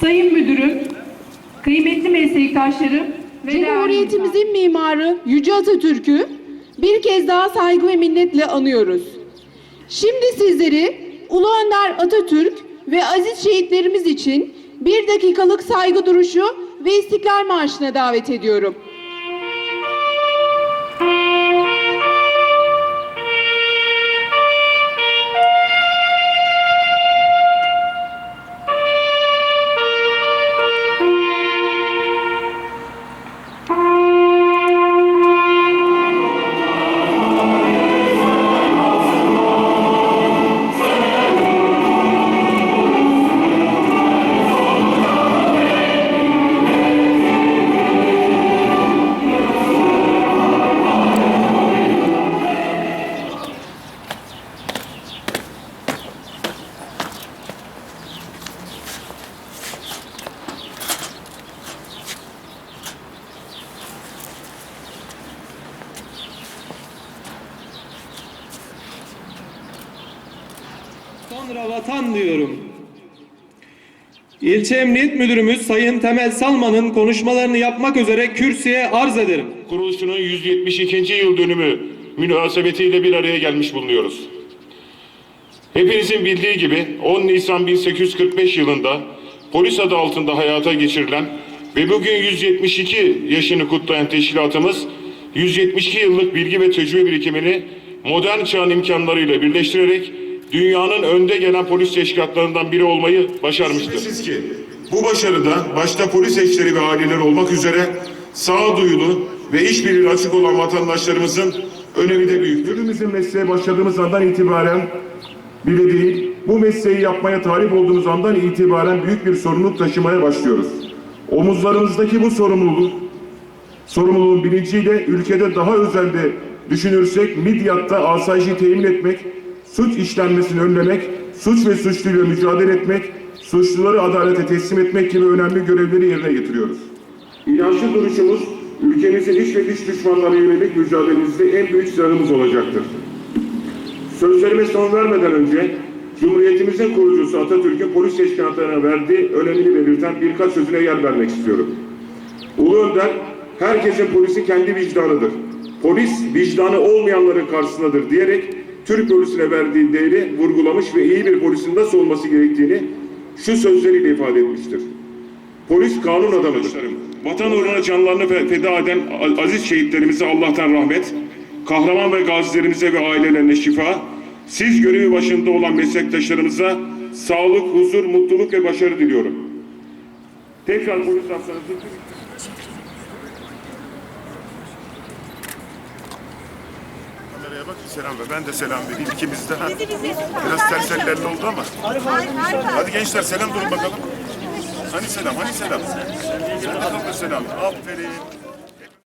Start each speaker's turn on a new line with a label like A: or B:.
A: Sayın Müdürüm, kıymetli meslektaşlarım ve
B: Cumhuriyetimizin mimarı Yüce Atatürk'ü bir kez daha saygı ve minnetle anıyoruz. Şimdi sizleri Ulu Önder Atatürk ve aziz şehitlerimiz için bir dakikalık saygı duruşu ve İstiklal Marşı'na davet ediyorum.
C: Sonra vatan diyorum. İlçe Emniyet Müdürümüz Sayın Temel Salman'ın konuşmalarını yapmak üzere kürsüye arz ederim.
D: kuruluşunun 172. yıl dönümü münasebetiyle bir araya gelmiş bulunuyoruz. Hepinizin bildiği gibi 10 Nisan 1845 yılında polis adı altında hayata geçirilen ve bugün 172 yaşını kutlayan teşkilatımız 172 yıllık bilgi ve tecrübe birikimini modern çağın imkanlarıyla birleştirerek dünyanın önde gelen polis teşkilatlarından biri olmayı başarmıştır. Şüphesiz ki bu başarıda başta polis eşleri ve aileler olmak üzere sağduyulu ve işbirliği açık olan vatandaşlarımızın önemi de büyüktür. Hepimizin mesleğe başladığımız andan itibaren bile değil, bu mesleği yapmaya talip olduğumuz andan itibaren büyük bir sorumluluk taşımaya başlıyoruz. Omuzlarımızdaki bu sorumluluk, sorumluluğun bilinciyle ülkede daha özelde düşünürsek Midyat'ta asayişi temin etmek, suç işlenmesini önlemek, suç ve suçluyla mücadele etmek, suçluları adalete teslim etmek gibi önemli görevleri yerine getiriyoruz. İnançlı duruşumuz ülkemizin iç ve dış düşmanlara yönelik mücadelemizde en büyük silahımız olacaktır. Sözlerime son vermeden önce Cumhuriyetimizin kurucusu Atatürk'ün polis teşkilatlarına verdiği önemini belirten birkaç sözüne yer vermek istiyorum. Ulu Önder, herkesin polisi kendi vicdanıdır. Polis, vicdanı olmayanların karşısındadır diyerek Türk polisine verdiği değeri vurgulamış ve iyi bir polisin nasıl olması gerektiğini şu sözleriyle ifade etmiştir. Polis kanun adamıdır. Vatan uğruna canlarını fe- feda eden aziz şehitlerimize Allah'tan rahmet, kahraman ve gazilerimize ve ailelerine şifa, siz görevi başında olan meslektaşlarımıza sağlık, huzur, mutluluk ve başarı diliyorum. Tekrar polis hastanesi
E: selam ver. Ben de selam vereyim ikimiz de. Ha. Biraz serserlerle oldu ama. Hadi gençler selam durun bakalım. Hani selam, hani selam. Sen da selam. Aferin.